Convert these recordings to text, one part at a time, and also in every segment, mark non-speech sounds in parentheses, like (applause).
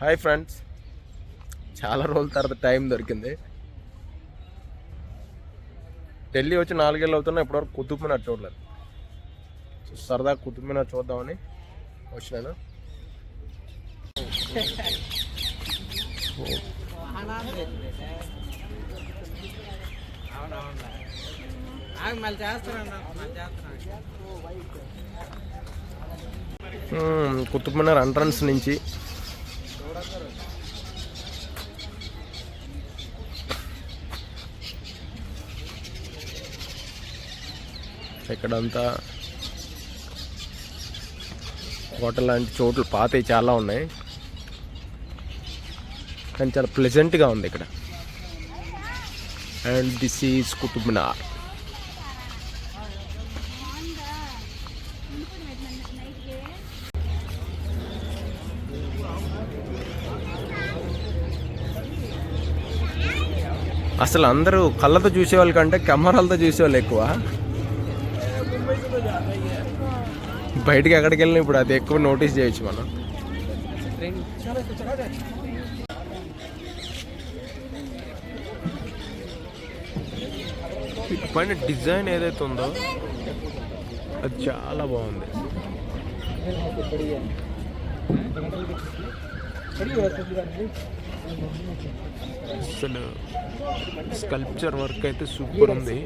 Hi friends చాలా రోజుల తర్వాత టైం దొరికింది. ఢిల్లీ వచ్చి నాలుగేళ్ళు అవుతున్నా ఇప్పటివరకు కుతుబ్ మినార్ చూడలేదు. సో సరదా కుతుబ్ మినార్ చూద్దామని వచ్చినాను. మళ్ళీ చేస్తానండి మళ్ళీ చేస్తాను మ్మ్, కుతుబ్ మినార్ ఎంట్రన్స్ నుంచి ఇక్కడంతా హోటల్ లాంటి చోట్లు పాతవి చాలా ఉన్నాయి. కానీ చాలా ప్లెజెంట్గా ఉంది ఇక్కడ. And this is Qutub Minar అసలు అందరూ కళ్ళతో చూసేవాళ్ళ కంటే కెమెరాలతో చూసేవాళ్ళు ఎక్కువ. బయటికి ఎక్కడికి వెళ్ళిన ఇప్పుడు అది ఎక్కువ నోటీస్ చేయొచ్చు మనం. పైన డిజైన్ ఏదైతే ఉందో అది చాలా బాగుంది. అసలు స్కల్ప్చర్ వర్క్ అయితే సూపర్ ఉంది.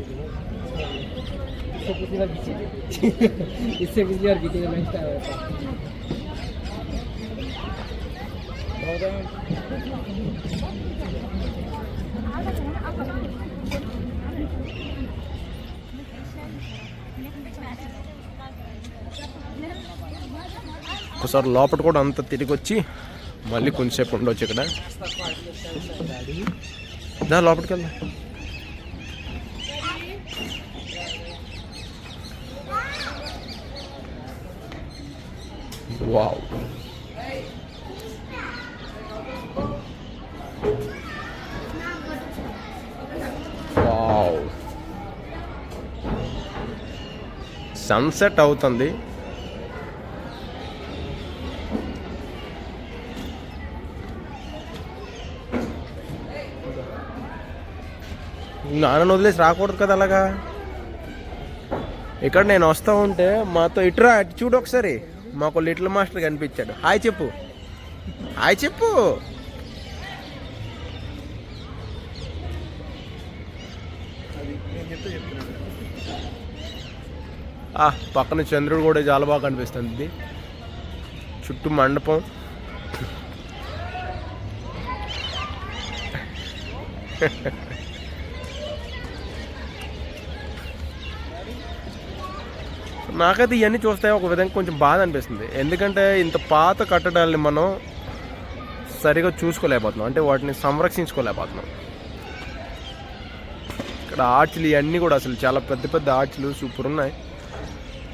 ఒక్కసారి లోపల కూడా అంతా తిరిగి వచ్చి మళ్ళీ కొంచెంసేపు ఉండొచ్చు ఇక్కడ. దా లోపలికి వెళ్దాం. వావ్. సన్సెట్ అవుతుంది. నాన్న వదిలేసి రాకూడదు కదా అలాగా? ఇక్కడ నేను వస్తా ఉంటే మాతో ఇటురా చూడు ఒకసారి. మాకు లిటిల్ మాస్టర్ కనిపించాడు. హాయ్ చెప్పు. హాయ్ చెప్పు. ఆ, పక్కన చంద్రుడు కూడా చాలా బాగా కనిపిస్తుంది. చుట్టూ మండపం. (laughs) నాకైతే ఇవన్నీ చూస్తే ఒక విధంగా కొంచెం బాధ అనిపిస్తుంది. ఎందుకంటే ఇంత పాత కట్టడాలని మనం సరిగా చూసుకోలేకపోతున్నాం. అంటే వాటిని సంరక్షించుకోలేకపోతున్నాం. ఇక్కడ ఆర్చ్లు ఇవన్నీ కూడా అసలు చాలా పెద్ద పెద్ద ఆర్చ్లు సూపర్ ఉన్నాయి.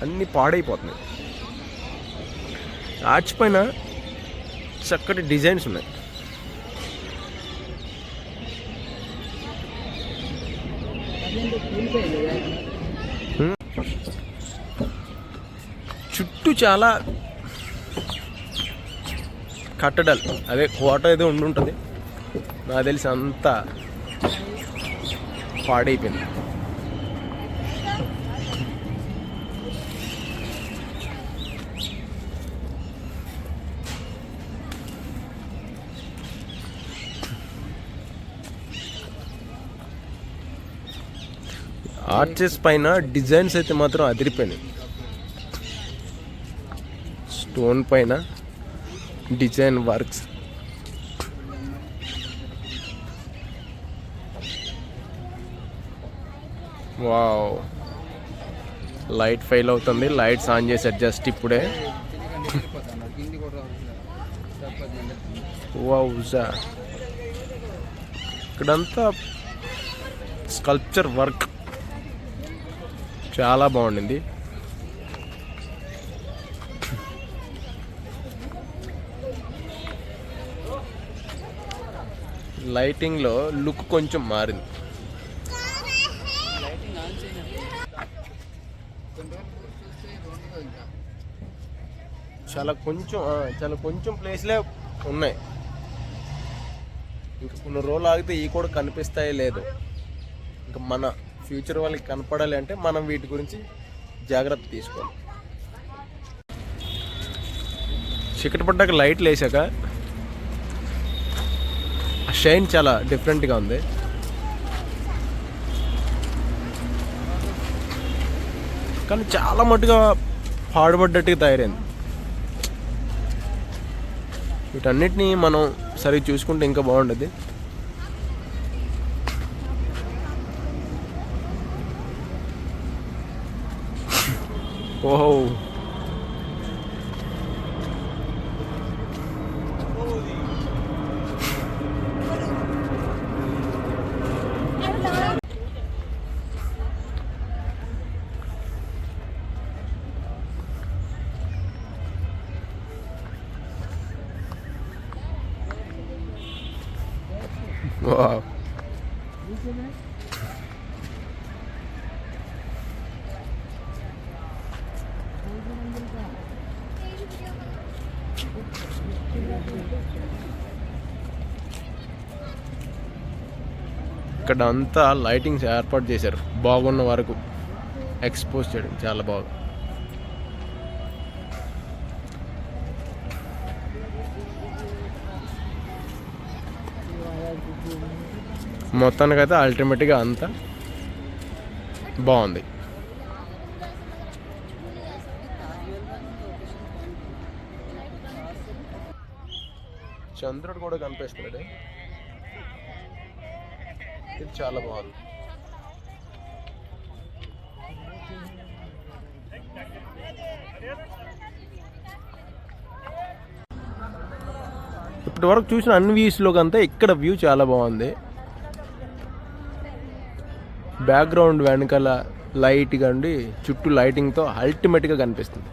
అన్నీ పాడైపోతున్నాయి. ఆర్చ్ పైన చక్కటి డిజైన్స్ ఉన్నాయి. చుట్టూ చాలా కట్టడాలు. అదే కోట ఏదో ఉండి ఉంటుంది. నాకు తెలిసి అంతా పాడైపోయింది. ఆర్చెస్ పైన డిజైన్స్ అయితే మాత్రం అదిరిపోయినాయి. స్టోన్ పైన design works. Wow. Light fail అవుతుంది. లైట్స్ ఆన్ చేశారు జస్ట్ ఇప్పుడే. వాజా ఇక్కడంతా స్కల్ప్చర్ వర్క్. చాలా బాగుండింది. లైటింగ్లో లుక్ కొంచెం మారింది. చాలా కొంచెం చాలా కొంచెం ప్లేస్లే ఉన్నాయి. ఇంకా కొన్ని రోజులు ఆగితే ఈ కూడా కనిపిస్తాయో లేదు. ఇంకా మన ఫ్యూచర్ వాళ్ళకి కనపడాలి అంటే మనం వీటి గురించి జాగ్రత్త తీసుకోవాలి. చీకటి పడ్డాక లైట్లు వేసాక షైన్ చాలా డిఫరెంట్గా ఉంది. కానీ చాలా మట్టుగా పాడుపడ్డట్టుగా తయారైంది. వీటన్నిటిని మనం సరిగ్గా చూసుకుంటే ఇంకా బాగుంటుంది (laughs) ఓహో. వావ్ ఇక్కడ అంతా లైటింగ్స్ ఏర్పాటు చేశారు. బాగున్న వరకు. ఎక్స్పోజ్ చేయడం చాలా బాగా మొత్తానికైతే అల్టిమేట్గా అంతా బాగుంది. చంద్రుడు కూడా కనిపిస్తున్నాడు. ఇది చాలా బాగుంది. ఇప్పటి వరకు చూసిన అన్ని వ్యూస్లో కంటే ఇక్కడ వ్యూ చాలా బాగుంది. బ్యాక్గ్రౌండ్ వెనకాల లైట్గా ఉండి చుట్టూ లైటింగ్తో అల్టిమేట్గా కనిపిస్తుంది.